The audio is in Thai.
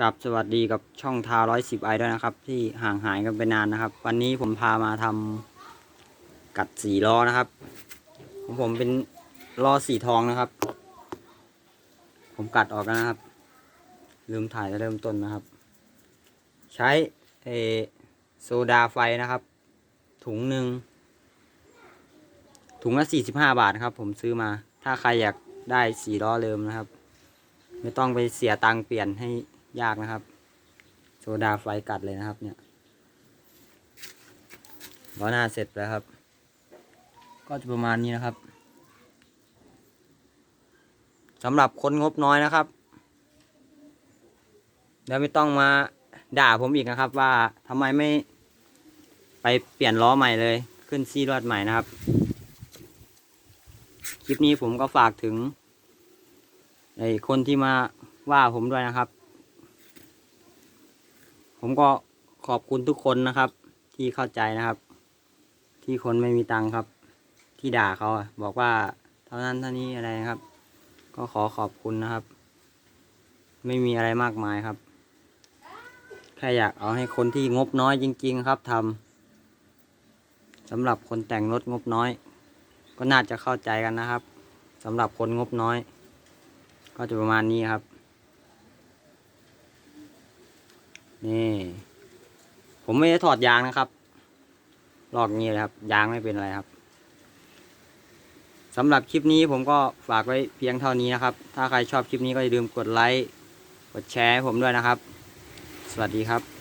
กับสวัสดีกับช่องทาร้อยสิบไอด้วยนะครับ ที่ห่างหายกันไปนานนะครับ วันนี้ผมพามาทำกัดสีล้อนะครับ ของผมเป็นล้อสีทองนะครับ ผมกัดออกแล้วนะครับ ลืมถ่ายเริ่มต้นนะครับ ใช้เอโซดาไฟนะครับ ถุงหนึ่งถุงละสี่สิบห้าบาทครับ ผมซื้อมา ถ้าใครอยากได้สีล้อเริ่มนะครับ ไม่ต้องไปเสียตังค์เปลี่ยนให้ ยากนะครับ โซดาไฟกัดเลยนะครับ เนี่ยล้อหน้าเสร็จแล้วครับ ก็จะประมาณนี้นะครับสำหรับคนงบน้อยนะครับแล้วไม่ต้องมาด่าผมอีกนะครับ ว่าทำไมไม่ไปเปลี่ยนล้อใหม่เลย ขึ้นซี่รอดใหม่นะครับ คลิปนี้ผมก็ฝากถึงไอ้คนที่มาว่าผมด้วยนะครับ ผมก็ขอบคุณทุกคนนะครับ ที่เข้าใจนะครับ ที่คนไม่มีตังค์ครับ ที่ด่าเขาบอกว่าเท่านั้นเท่านี้อะไรนะครับ ก็ขอขอบคุณนะครับ ไม่มีอะไรมากมายครับแค่อยากเอาให้คนที่งบน้อยจริง ๆ ครับทำสำหรับคนแต่งรถงบน้อย ก็น่าจะเข้าใจกันนะครับสำหรับคนงบน้อย ก็จะประมาณนี้ครับ นี่ ผมไม่ได้ถอดยางนะครับ ลอกงี้เลยครับ ยางไม่เป็นอะไรครับสำหรับคลิปนี้ผมก็ฝากไว้เพียงเท่านี้นะครับ ถ้าใครชอบคลิปนี้ก็อย่าลืมกดไลค์ กดแชร์ให้ผมด้วยนะครับ สวัสดีครับ